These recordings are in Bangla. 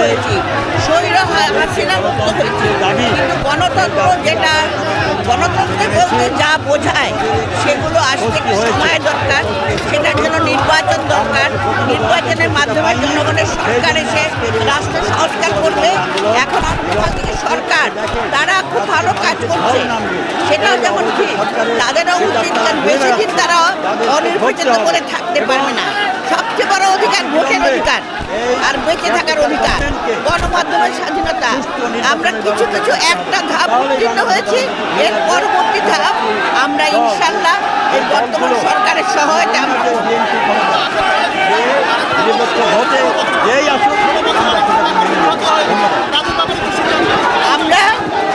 হয়েছি স্বৈর হাসিনা মুক্ত হয়েছি কিন্তু গণতন্ত্র যেটা গণতন্ত্রের বলতে যা বোঝায়, সেগুলো আসতে সময় দরকার। সেটার জন্য নির্বাচন দরকার। নির্বাচনের মাধ্যমে জনগণের সরকার এসে রাষ্ট্র সংস্কার করবে। এখন সরকার, তারা খুব ভালো কাজ করছে। সেটাও যেমন ঠিক, তাদেরও উচিত বেশি দিন তারা অনির্বাচিত করে থাকতে পারবে না। সবচেয়ে বড় অধিকার ভোটের অধিকার। আর বেঁচে থাকার অধিকার। গণমাধ্যমের স্বাধীনতা। আমরা কিছু কিছু একটা ধাপ উত্তীর্ণ হয়েছি। এর পরবর্তী ধাপ আমরা ইনশাল্লাহ এই বর্তমান সরকারের সহায়তা আমরা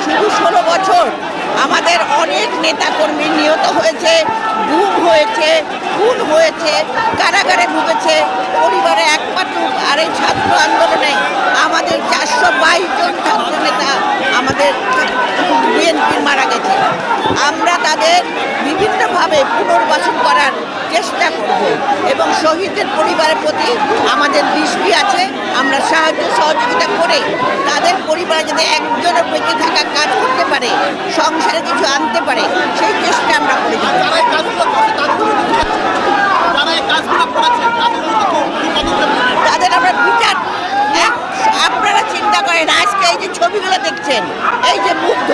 শুধু ষোলো বছর আমাদের অনেক নেতাকর্মী নিহত হয়েছে। হয়েছে, খুন হয়েছে, কারাগারে ঢুকেছে, পরিবারে একমাত্র আর এই ছাত্র আন্দোলনে আমাদের চারশো বাইশ জন ছাত্র নেতা আমাদের বিএনপি মারা গেছে। আমরা তাদের বিভিন্নভাবে পুনর্বাসন করার চেষ্টা করব এবং শহীদদের পরিবারের প্রতি আমাদের দৃষ্টি আছে। আমরা সাহায্য সহযোগিতা করে তাদের পরিবারে যাতে একজনের বেঁচে থাকা কাজ করতে পারে, সংসারে কিছু আনতে পারে সেই চেষ্টা আমরা করে যাব যারা এই কাজগুলো করছে তাদের বিরুদ্ধে যারা এই কাজগুলো করেছে তাদের বিরুদ্ধে কি- কি পদক্ষেপ নেবেন? তাদের আমরা বিচার এক আপনারা চিন্তা করেন আজকে এই যে ছবিগুলো দেখছেন? এই যে মুগ্ধ।